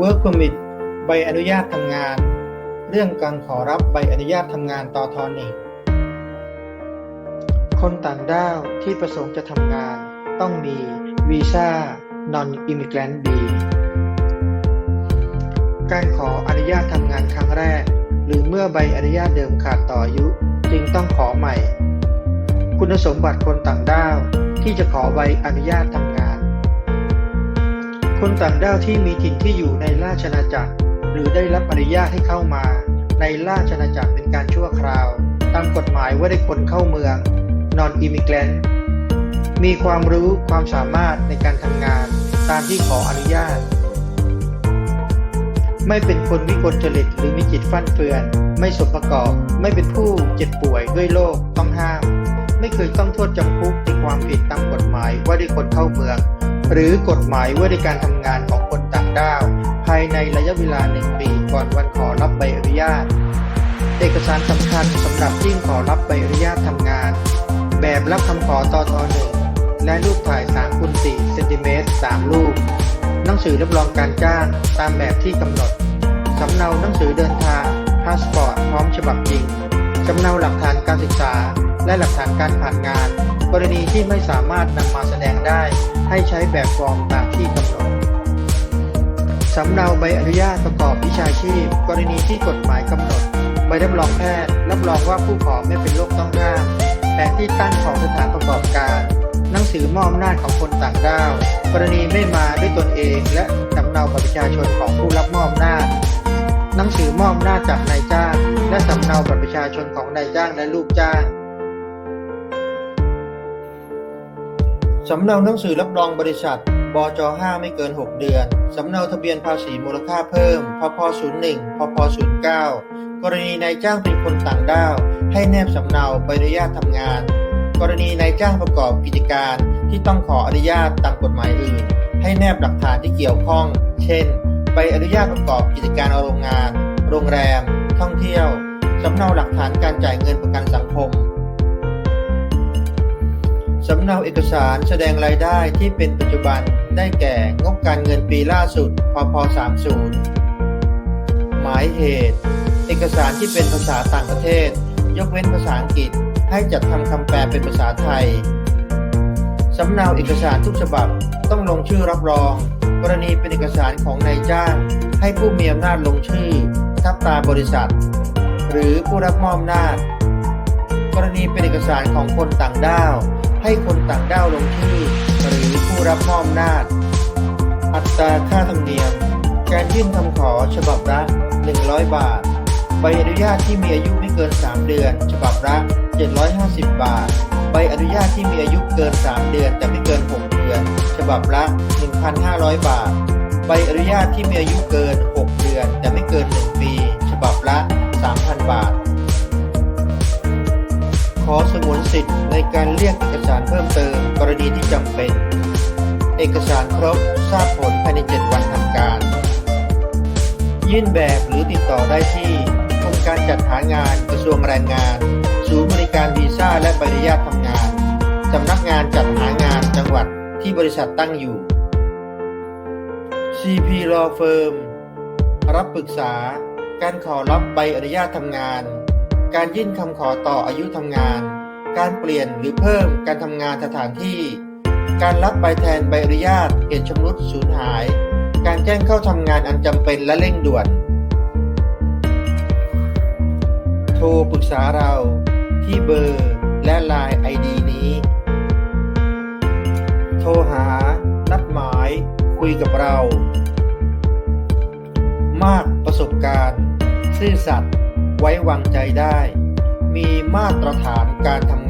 Work Permit ใบอนุญาตทำงาน เรื่องการขอรับใบอนุญาตทำงานตอทอนึ่งคนต่างด้าวที่ประสงค์จะทำงาน ต้องมีวีซ่า Non Immigrant B การขออนุญาตทำงานครั้งแรก หรือเมื่อใบอนุญาตเดิมขาดต่ออายุจึงต้องขอใหม่ คุณสมบัติคนต่างด้าวที่จะขอใบอนุญาตทำงาน คนต่างด้าวที่มีถิ่นที่อยู่ในราชอาณาจักร หรือได้รับอนุญาตให้เข้ามา ในราชอาณาจักรเป็นการชั่วคราว ตามกฎหมายว่าได้คนเข้าเมือง non immigrant มีความรู้ความสามารถในการทำงาน ตามที่ขออนุญาต ไม่เป็นคนวิกลจริตหรือมีจิตฟั่นเฟือน ไม่สมประกอบ ไม่เป็นผู้เจ็บป่วยด้วยโรคต้องห้าม ไม่เคยต้องโทษจำคุกในความผิดตามกฎหมายว่าด้วยคนเข้าเมือง หรือกฎหมายว่าด้วยการทำงานของคนต่างด้าว ภายในระยะเวลาหนึ่งปีก่อนวันขอรับใบอนุญาต เอกสารสำคัญสำหรับยื่นขอรับใบอนุญาตทำงาน แบบรับคำขอตอทอหนึ่งและรูปถ่าย3คูณ4เซนติเมตร3รูป หนังสือรับรองการจ้างตามแบบที่กำหนด สำเนาหนังสือเดินทางพาสปอร์ตพร้อมฉบับจริง สำเนาหลักฐานการศึกษา และหลักฐานการผ่านงาน กรณีที่ไม่สามารถนำมาแสดงได้ ให้ใช้แบบฟอร์มตามที่กำหนดสำเนาใบอนุญาตประกอบวิชาชีพ กรณีที่กฎหมายกำหนดใบรับรองแพทย์รับรองว่าผู้ขอไม่เป็นโรคต้องห้ามแผนที่ตั้งของสถานประกอบการ หนังสือมอบอำนาจของคนต่างด้าว กรณีไม่มาด้วยตนเอง และสำเนาบัตรประชาชนของผู้รับมอบอำนาจหนังสือมอบอำนาจจากนายจ้าง และสำเนาบัตรประชาชนของนายจ้างและลูกจ้าง สำเนาหนังสือรับรองบริษัท บจ 5 ไม่เกิน 6 เดือน สำเนาทะเบียนภาษีมูลค่าเพิ่ม พพ 01 พพ 09 กรณีนายจ้างเป็นคนต่างด้าว ให้แนบสำเนาใบอนุญาตทำงาน กรณีนายจ้างประกอบกิจการที่ต้องขออนุญาตตามกฎหมายอื่น ให้แนบหลักฐานที่เกี่ยวข้อง เช่น ใบอนุญาตประกอบกิจการโรงงาน โรงแรม ท่องเที่ยว สำเนาหลักฐานการจ่ายเงินประกันสังคม สำเนาเอกสารแสดงรายได้ที่เป็นปัจจุบัน ได้แก่ งบการเงินปีล่าสุด พพ30หมายเหตุ เอกสารที่เป็นภาษาต่างประเทศ ยกเว้นภาษาอังกฤษ ให้จัดทำคำแปลเป็นภาษาไทย สำเนาเอกสารทุกฉบับต้องลงชื่อรับรอง กรณีเป็นเอกสารของนายจ้าง ให้ผู้มีอำนาจลงชื่อ ทับตาบริษัท หรือผู้รับมอบอำนาจ กรณีเป็นเอกสารของคนต่างด้าว ให้คนต่างด้าวลงชื่อหรือผู้รับมอบอำนาจ อัตราค่าธรรมเนียม การยื่นคำขอฉบับละ 100 บาท ใบอนุญาตที่มีอายุไม่เกิน 3 เดือน ฉบับละ 750 บาท ใบอนุญาตที่มีอายุเกิน 3 เดือน แต่ไม่เกิน 6 เดือน ฉบับละ 1,500 บาท ใบอนุญาตที่มีอายุเกิน 6 เดือน แต่ไม่เกิน 1 ปี ฉบับละ 3,000 บาท ขอสงวนสิทธิ์ในการเรียกเอกสารเพิ่มเติมกรณีที่จำเป็น เอกสารครบทราบผลภายใน 7 วันทำการ ยื่นแบบหรือติดต่อได้ที่กรมการจัดหางานกระทรวงแรงงาน ศูนย์บริการวีซ่าและใบอนุญาตทำงานสำนักงานจัดหางานจังหวัดที่บริษัทตั้งอยู่ CP Law Firm รับปรึกษาการขอรับใบอนุญาตทำงาน การยื่นคำขอต่ออายุทำงาน การเปลี่ยนหรือเพิ่มการทำงานสถานที่ การรับใบแทนใบอนุญาตเหตุชำรุดสูญหาย การแจ้งเข้าทำงานอันจำเป็นและเร่งด่วน โทรปรึกษาเราที่เบอร์และไลน์ไอดีนี้ โทรหา นัดหมาย คุยกับเรา มากประสบการณ์ ซื่อสัตย์ ไว้วางใจได้ มีมาตรฐานการทำ